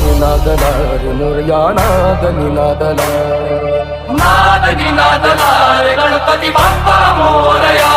నినాదల రునుర్యానాద నినాదల నాద నినాదల గణపతి బాప్పా మోరయా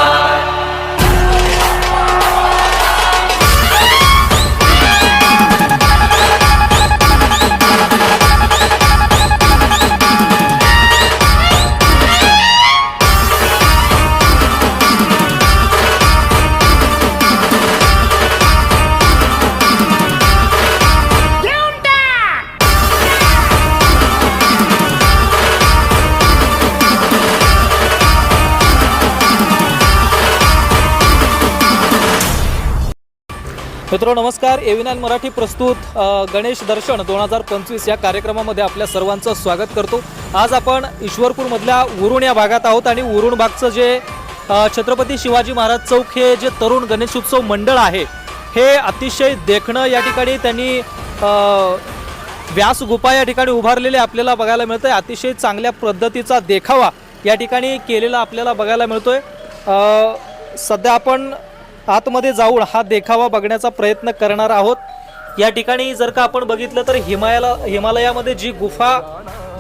मित्र नमस्कार. एव्हिनॅन मराठी प्रस्तुत गणेश दर्शन दोन हजार पंचवीस या कार्यक्रमामध्ये आपल्या सर्वांचं स्वागत करतो. आज आपण ईश्वरपूरमधल्या उरुण या भागात आहोत आणि उरुण भागचं जे छत्रपती शिवाजी महाराज चौक हे जे तरुण गणेशोत्सव मंडळ आहे हे अतिशय देखणं या ठिकाणी त्यांनी व्यास गुफा या ठिकाणी उभारलेले आपल्याला बघायला मिळतं आहे अतिशय चांगल्या पद्धतीचा देखावा या ठिकाणी केलेला आपल्याला बघायला मिळतो आहे सध्या आपण आतमध्ये जाऊन हा देखावा बघण्याचा प्रयत्न करणार आहोत. या ठिकाणी जर का आपण बघितलं तर हिमालया हिमालयामध्ये जी गुफा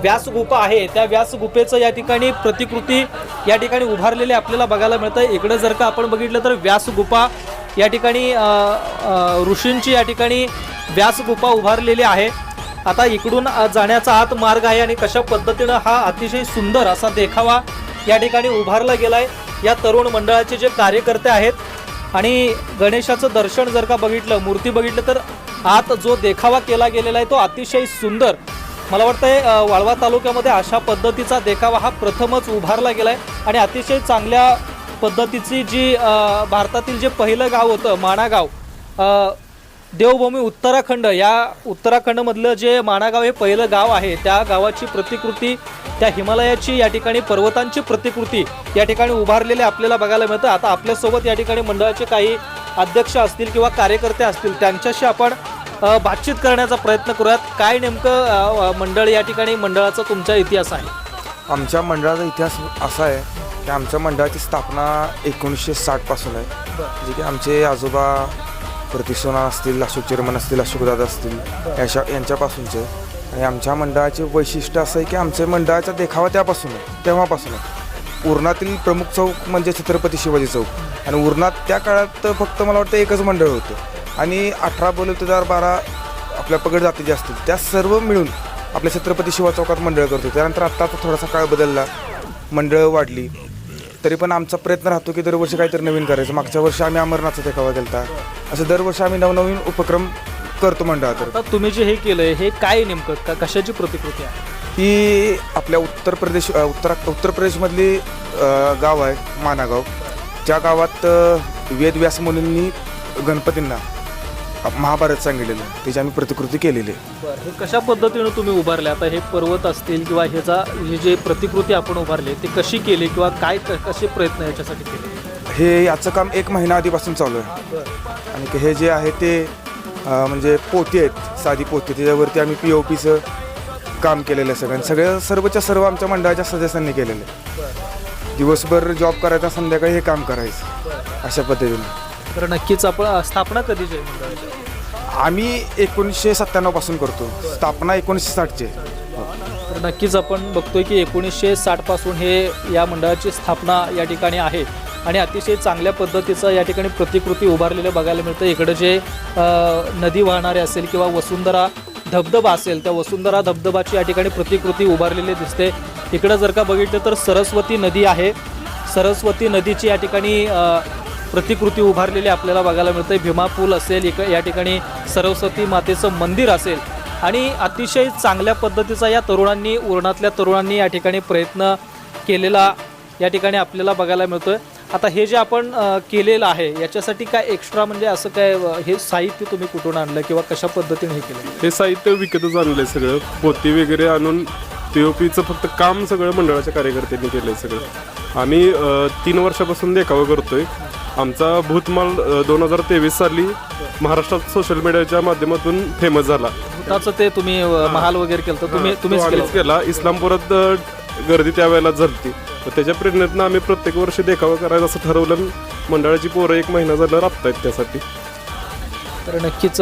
व्यास गुफा आहे त्या व्यास गुफेचं या ठिकाणी प्रतिकृती या ठिकाणी उभारलेली आपल्याला बघायला मिळतं इकडे जर का आपण बघितलं तर व्यास गुफा या ठिकाणी ऋषींची या ठिकाणी व्यास गुफा उभारलेली आहे. आता इकडून जाण्याचा आत मार्ग आहे आणि कशा पद्धतीनं हा अतिशय सुंदर असा देखावा या ठिकाणी उभारला गेलाय. या तरुण मंडळाचे जे कार्यकर्ते आहेत आणि गणेशाचं दर्शन जर का बघितलं मूर्ती बघितलं तर आत जो देखावा केला गेलेला आहे तो अतिशय सुंदर. मला वाटतंय वाळवा तालुक्यामध्ये अशा पद्धतीचा देखावा हा प्रथमच उभारला गेलाय आणि अतिशय चांगल्या पद्धतीची जी भारतातील जे पहिलं गाव होतं माणा गाव देवभूमी उत्तराखंड या उत्तराखंडमधलं जे माणागाव हे पहिलं गाव आहे त्या गावाची प्रतिकृती त्या हिमालयाची या ठिकाणी पर्वतांची प्रतिकृती या ठिकाणी उभारलेली आपल्याला बघायला मिळतं. आता आपल्यासोबत या ठिकाणी मंडळाचे काही अध्यक्ष असतील किंवा कार्यकर्ते असतील त्यांच्याशी आपण बातचीत करण्याचा प्रयत्न करूयात. काय नेमकं मंडळ या ठिकाणी मंडळाचा तुमचा इतिहास आहे? आमच्या मंडळाचा इतिहास असा आहे की आमच्या मंडळाची स्थापना एकोणीसशे साठपासून आहे. जे की आमचे आजोबा प्रतिसोना असतील अशोक चेअरमन असतील अशोकदादा असतील याच्या यांच्यापासूनचे. आणि आमच्या मंडळाचे वैशिष्ट्य असं आहे की आमच्या मंडळाचा देखावा त्यापासून आहे तेव्हापासून आहे. उरणातील प्रमुख चौक म्हणजे छत्रपती शिवाजी चौक. आणि उरणात त्या काळात फक्त मला वाटतं एकच मंडळ होतं. आणि अठरा बलुतेदार बारा आपल्या पगड जाती ज्या असतील त्या सर्व मिळून आपल्या छत्रपती शिवा चौकात मंडळ करतो त्यानंतर आत्ता आता थोडासा काळ बदलला मंडळं वाढली. तरी पण आमचा प्रयत्न राहतो की दरवर्षी काहीतरी नवीन करायचं. मागच्या वर्षी आम्ही अमरनाथचा देखावा केला असं दरवर्षी आम्ही नवनवीन उपक्रम करतो मंडळात आता तुम्ही जे हे केलंय हे काय नेमकं? का कशाची प्रतिकृती आहे? ही आपल्या उत्तर प्रदेश उत्तरा उत्तर प्रदेशमधली अ, गाव आहे मानागाव. ज्या गावात अ, वेदव्यास मुनींनी गणपतींना महाभारत सांगितलेलं त्याची आम्ही प्रतिकृती केलेली आहे. बरं हे कशा पद्धतीनं तुम्ही उभारले? आता हे पर्वत असतील किंवा ह्याचा ही जे प्रतिकृती आपण उभारली ती कशी केली किंवा काय क- कसे प्रयत्न याच्यासाठी केले? हे याचं काम एक महिना आधीपासून चालू आहे. आणि हे जे आहे ते अ, म्हणजे पोती आहेत साधी पोती. त्याच्यावरती आम्ही पी ओ पीचं काम केलेलं आहे सगळ्यांनी सगळ्या सर्वच्या सर्व आमच्या मंडळाच्या सदस्यांनी केलेलं आहे. दिवसभर जॉब करायचा संध्याकाळी हे काम करायचं. अशा पद्धतीने. तर नक्कीच आपण स्थापना कधीची आहे मंडळाची आम्ही एकोणीसशे सत्त्याण्णवपासून करतो. स्थापना एकोणीसशे साठची. आहे. तर नक्कीच आपण बघतोय की एकोणीसशे साठपासून हे या मंडळाची स्थापना या ठिकाणी आहे. आणि अतिशय चांगल्या पद्धतीचं या ठिकाणी प्रतिकृती उभारलेलं बघायला मिळतं. इकडं जे अ, नदी वाहणारे असेल किंवा वसुंधरा धबधबा असेल त्या वसुंधरा धबधबाची या ठिकाणी प्रतिकृती उभारलेली दिसते. इकडं जर का बघितलं तर सरस्वती नदी आहे. सरस्वती नदीची या ठिकाणी अ, प्रतिकृती उभारलेली आपल्याला बघायला मिळते भीमा पूल असेल इक या ठिकाणी सरस्वती मातेचं मंदिर असेल. आणि अतिशय चांगल्या पद्धतीचा या तरुणांनी उरणातल्या तरुणांनी या ठिकाणी प्रयत्न केलेला या ठिकाणी आपल्याला बघायला मिळतो आहे आता हे जे आपण केलेलं आहे याच्यासाठी काय एक्स्ट्रा म्हणजे असं काय हे साहित्य तुम्ही कुठून आणलं किंवा कशा पद्धतीने हे केलं? हे साहित्य विकतच आहे सगळं. पोती वगैरे आणून पीचं फक्त काम सगळं मंडळाच्या कार्यकर्त्यांनी केलं आहे सगळं आम्ही तीन वर्षापासून देखावं करतोय. आमचा भूतमाल दोन हजार तेवीस साली महाराष्ट्रात सोशल मीडियाच्या माध्यमातून फेमस झाला. भूताचं ते तुम्ही महाल वगैरे केलं तुम्ही तो तुम्हीच केलं. इस्लामपुरात गर्दी त्यावेळेला तर त्याच्या प्रेरणेतनं आम्ही प्रत्येक वर्षी देखावा करायचं असं ठरवलं मंडळाची पोरं एक महिना झालं राबतायत त्यासाठी. तर नक्कीच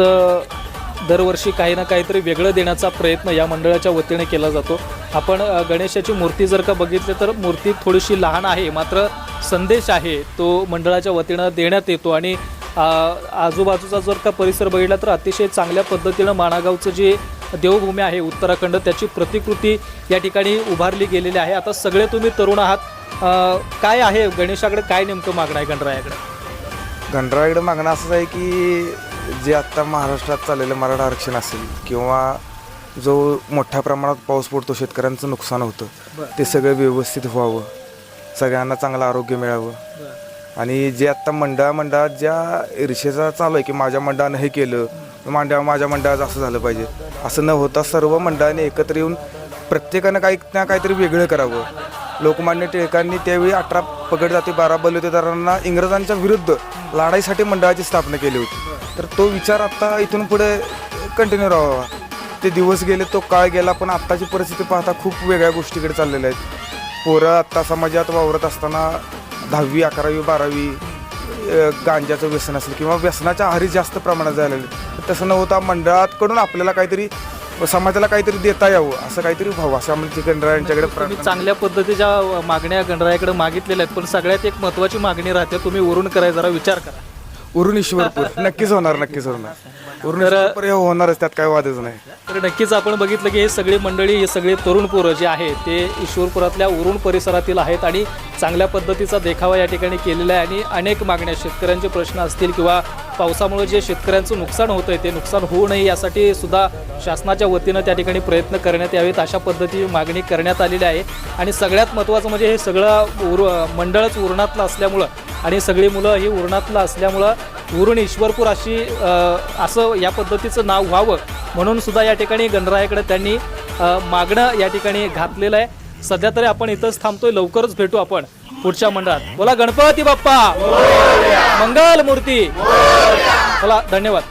दरवर्षी काही ना काहीतरी वेगळं देण्याचा प्रयत्न या मंडळाच्या वतीने केला जातो. आपण गणेशाची मूर्ती जर का बघितली तर मूर्ती थोडीशी लहान आहे. मात्र संदेश आहे तो मंडळाच्या वतीनं देण्यात येतो. आणि आजूबाजूचा जर का परिसर बघितला तर अतिशय चांगल्या पद्धतीनं माणागावचं जे देवभूमी आहे उत्तराखंड त्याची प्रतिकृती या ठिकाणी उभारली गेलेली आहे. आता सगळे तुम्ही तरुण आहात. काय आहे गणेशाकडे? काय नेमकं मागणं आहे गणरायाकडे? गणरायाकडे मागणं असंच आहे की जे आत्ता महाराष्ट्रात चाललेलं मराठा आरक्षण असेल किंवा जो मोठ्या प्रमाणात पाऊस पडतो शेतकऱ्यांचं नुकसान होतं ते सगळं व्यवस्थित व्हावं. सगळ्यांना चांगलं आरोग्य मिळावं. आणि जे आत्ता मंडळा मंडळात ज्या ईर्षेचा चालू आहे की माझ्या मंडळानं हे केलं मांड्या माझ्या मंडळाचं असं झालं पाहिजे. असं न होता सर्व मंडळाने एकत्र येऊन प्रत्येकानं काही ना काहीतरी वेगळं करावं. लोकमान्य टिळकांनी त्यावेळी अठरा पगड जाती बारा बलुतेदारांना इंग्रजांच्या विरुद्ध लढाईसाठी मंडळाची स्थापना केली होती. तर तो विचार आत्ता इथून पुढे कंटिन्यू राहावा. ते दिवस गेले तो काळ गेला पण आत्ताची परिस्थिती पाहता खूप वेगळ्या गोष्टीकडे चाललेल्या आहेत. पोरं आत्ता समाजात वावरत असताना दहावी अकरावी बारावी गांजाचं व्यसन असेल किंवा व्यसनाच्या आहारी जास्त प्रमाणात झालेलं तसं न होता मंडळाकडून आपल्याला काहीतरी समाजाला काहीतरी देता यावं असं काहीतरी व्हावं असं आम्हाला चिकनरा यांच्याकडे प्रार्थना चांगल्या पद्धतीच्या मागण्या गणरायाकडे मागितलेल्या आहेत पण सगळ्यात एक महत्वाची मागणी राहते तुम्ही वरून करायला जरा विचार करा. उरून ईश्वरपूर नक्कीच होणार नक्कीच होणार. हे होणारच त्यात काही वादच नाही. तर नक्कीच आपण बघितलं की हे सगळी मंडळी हे सगळे तरुण पोरं जे आहे ते ईश्वरपुरातल्या उरुण परिसरातील आहेत आणि चांगल्या पद्धतीचा देखावा या ठिकाणी केलेला आहे आणि अनेक मागण्या शेतकऱ्यांचे प्रश्न असतील किंवा पावसामुळे जे शेतकऱ्यांचं नुकसान होतं आहे ते नुकसान होऊ नये यासाठी सुद्धा शासनाच्या वतीनं त्या ठिकाणी प्रयत्न करण्यात यावेत. अशा पद्धतीची मागणी करण्यात आलेली आहे. आणि सगळ्यात महत्त्वाचं म्हणजे हे सगळं उर मंडळच उरणातलं असल्यामुळं आणि सगळी मुलं ही उरणातलं असल्यामुळं उरण ईश्वरपूर अशी असं या पद्धतीचं नाव व्हावं म्हणून सुद्धा या ठिकाणी गणरायाकडे त्यांनी मागणं या ठिकाणी घातलेलं आहे. सध्या तरी आपण इथंच थांबतोय लवकरच भेटू आपण पुढच्या मंडळात. बोला गणपती बाप्पा! मंगल मूर्ती बोला धन्यवाद.